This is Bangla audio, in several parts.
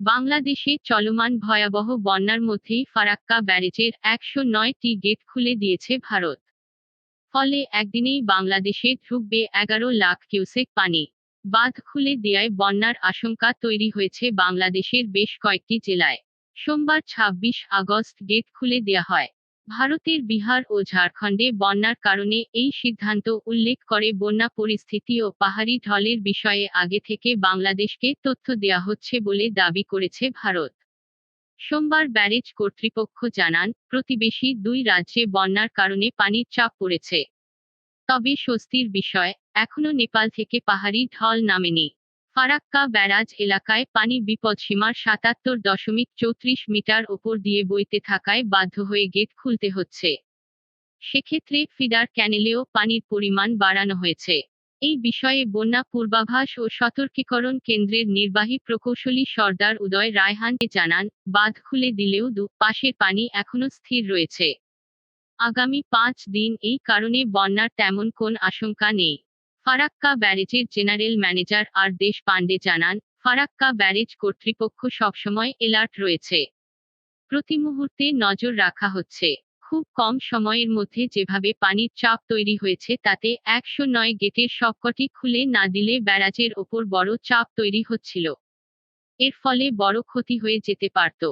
বাংলাদেশে চলমান ভয়াবহ বন্যার মধ্যেই ফারাক্কা ব্যারেজের একশো নয়টি গেট খুলে দিয়েছে ভারত। ফলে একদিনেই বাংলাদেশে ঢুকবে এগারো লাখ কিউসেক পানি। বাঁধ খুলে দেয়ায় বন্যার আশঙ্কা তৈরি হয়েছে বাংলাদেশের বেশ কয়েকটি জেলায়। সোমবার ২৬ আগস্ট গেট খুলে দেয়া হয়। ভারতের বিহার ও ঝাড়খণ্ডে বন্যার কারণে এই সিদ্ধান্ত উল্লেখ করে বন্যা পরিস্থিতি ও পাহাড়ি ঢলের বিষয়ে আগে থেকে বাংলাদেশকে তথ্য দেয়া হচ্ছে বলে দাবি করেছে ভারত। সোমবার ব্যারেজ কর্তৃপক্ষ জানান, প্রতিবেশী দুই রাজ্যে বন্যার কারণে পানির চাপ পড়েছে। তবে স্বস্তির বিষয়, এখনও নেপাল থেকে পাহাড়ি ঢল নামেনি। ফারাক্কা ব্যারাজ এলাকায় পানি বিপদসীমার সাতাত্তর দশমিক চৌত্রিশ মিটার ওপর দিয়ে বইতে থাকায় বাধ্য হয়ে গেট খুলতে হচ্ছে। সেক্ষেত্রে ফিডার ক্যানেলেও পানির পরিমাণ বাড়ানো হয়েছে। এই বিষয়ে বন্যা পূর্বাভাস ও সতর্কীকরণ কেন্দ্রের নির্বাহী প্রকৌশলী সর্দার উদয় রায়হানকে জানান, বাঁধ খুলে দিলেও দু পাশের পানি এখনও স্থির রয়েছে। আগামী পাঁচ দিন এই কারণে বন্যার তেমন কোন আশঙ্কা নেই। ফারাক্কা ব্যারেজের general manager R Deshpande জানান, ফারাক্কা ব্যারেজ কর্তৃপক্ষ সবসময় এলার্ট রয়েছে। প্রতি মুহূর্তে নজর রাখা হচ্ছে। খুব কম সময়ের মধ্যে যেভাবে পানির চাপ তৈরি হয়েছে তাতে একশো নয় গেটের সবকটি খুলে না দিলে ব্যারাজের ওপর বড় চাপ তৈরি হচ্ছিল। এর ফলে বড় ক্ষতি হয়ে যেতে পারত।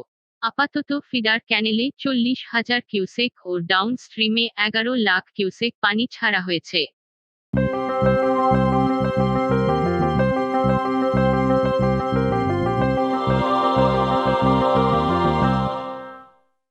আপাতত ফিডার ক্যানেলে চল্লিশ হাজার কিউসেক ও ডাউন স্ট্রিমে এগারো লাখ কিউসেক পানি ছাড়া হয়েছে। Thank you.